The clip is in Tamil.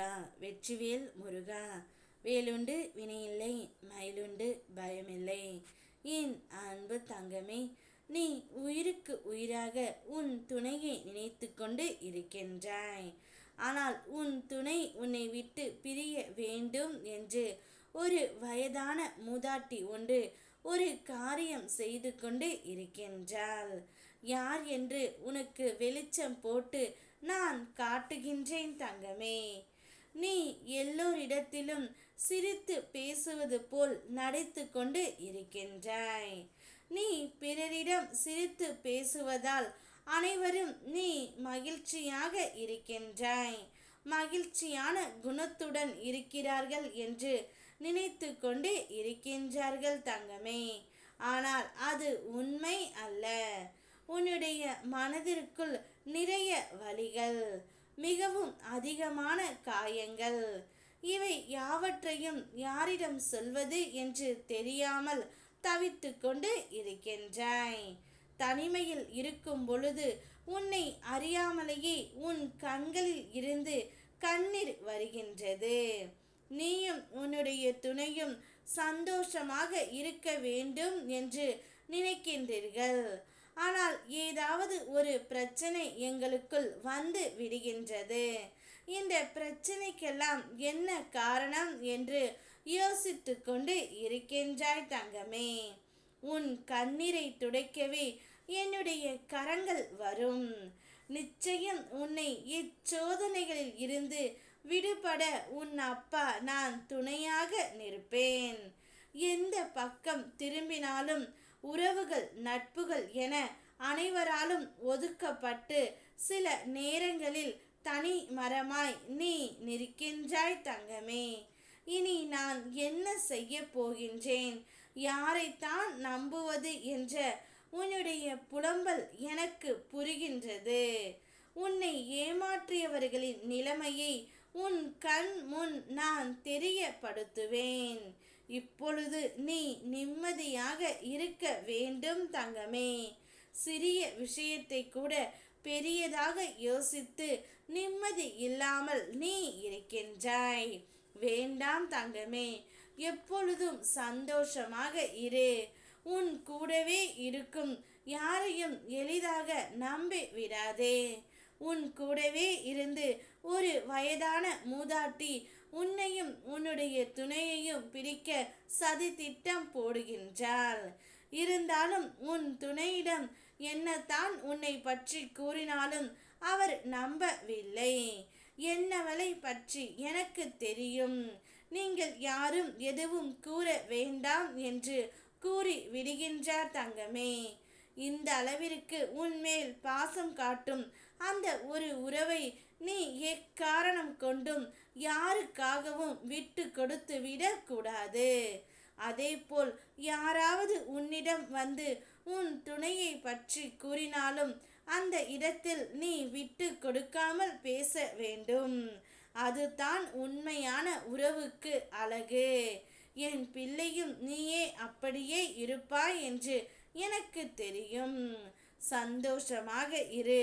முருகா வெற்றிவேல் முருகா வேலுண்டு வினையில்லை மயிலுண்டு பயமில்லை. என் அன்பு தங்கமே நீ உயிருக்கு உயிராக உன் துணையை நினைத்து கொண்டு இருக்கின்றாய். ஆனால் உன் துணை உன்னை விட்டு பிரிய வேண்டும் என்று ஒரு வயதான மூதாட்டி ஒன்று ஒரு காரியம் செய்து கொண்டு இருக்கின்றாள். யார் என்று உனக்கு வெளிச்சம் போட்டு நான் காட்டுகின்றேன் தங்கமே. நீ எல்லோரிடத்திலும் சிரித்து பேசுவது போல் நடித்து கொண்டு இருக்கின்றாய். நீ பிறரிடம் சிரித்து பேசுவதால் அனைவரும் நீ மகிழ்ச்சியாக இருக்கின்றாய். மகிழ்ச்சியான குணத்துடன் இருக்கிறார்கள் என்று நினைத்து கொண்டு இருக்கின்றார்கள் தங்கமே. ஆனால் அது உண்மை அல்ல. உன்னுடைய மனதிற்குள் நிறைய வழிகள். மிகவும் அதிகமான காயங்கள். இவை யாவற்றையும் யாரிடம் சொல்வது என்று தெரியாமல் தவித்து கொண்டு இருக்கின்றாய். தனிமையில் இருக்கும் பொழுது உன்னை அறியாமலேயே உன் கண்களில் இருந்து கண்ணீர் வருகின்றது. நீயும் உன்னுடைய துணையும் சந்தோஷமாக இருக்க வேண்டும் என்று நினைக்கின்றீர்கள். ஆனால் ஏதாவது ஒரு பிரச்சனை எங்களுக்குள் வந்து விடுகின்றது. இந்த பிரச்சனைக்கெல்லாம் என்ன காரணம் என்று யோசித்து கொண்டு இருக்கின்றாய் தங்கமே. உன் கண்ணீரை துடைக்கவே என்னுடைய கரங்கள் வரும். நிச்சயம் உன்னை இச்சோதனைகளில் இருந்து விடுபட உன் அப்பா நான் துணையாக நிற்பேன். எந்த பக்கம் திரும்பினாலும் உறவுகள் நட்புகள் என அனைவராலும் ஒதுக்கப்பட்டு சில நேரங்களில் தனி மரமாய் நீ நிற்கின்றாய் தங்கமே. இனி நான் என்ன செய்ய போகின்றேன்? யாரைத்தான் நம்புவது என்ற உன்னுடைய புலம்பல் எனக்கு புரிகின்றது. உன்னை ஏமாற்றியவர்களின் நிலைமையை உன் கண் முன் நான் தெரியப்படுத்துவேன். இப்பொழுது நீ நிம்மதியாக இருக்க வேண்டும் தங்கமே. சிறிய விஷயத்தை கூட பெரியதாக யோசித்து நிம்மதி இல்லாமல் நீ இருக்கின்றாய். வேண்டாம் தங்கமே எப்பொழுதும் சந்தோஷமாக இரு. உன் கூடவே இருக்கும் யாரையும் எளிதாக நம்பி விடாதே. உன் கூடவே இருந்து ஒரு வயதான மூதாட்டி உன்னையும் உன்னுடைய துணையையும் பிடிக்க சதி திட்டம் போடுகின்றாள். இருந்தாலும் உன் துணையிடம் என்னத்தான் உன்னை பற்றி கூறினாலும் அவர் நம்பவில்லை. என்னவளை பற்றி எனக்கு தெரியும். நீங்கள் யாரும் எதுவும் கூற வேண்டாம் என்று கூறி விடுகின்றார் தங்கமே. இந்த அளவிற்கு உன்மேல் பாசம் காட்டும் அந்த ஒரு உறவை நீ எக்காரணம் கொண்டும் யாருக்காகவும் விட்டு கொடுத்து விடக்கூடாது. அதேபோல் யாராவது உன்னிடம் வந்து உன் துணையை பற்றி கூறினாலும் அந்த இடத்தில் நீ விட்டு கொடுக்காமல் பேச வேண்டும். அதுதான் உண்மையான உறவுக்கு அழகு. என் பிள்ளையும் நீயே அப்படியே இருப்பாய் என்று எனக்கு தெரியும். சந்தோஷமாக இரு.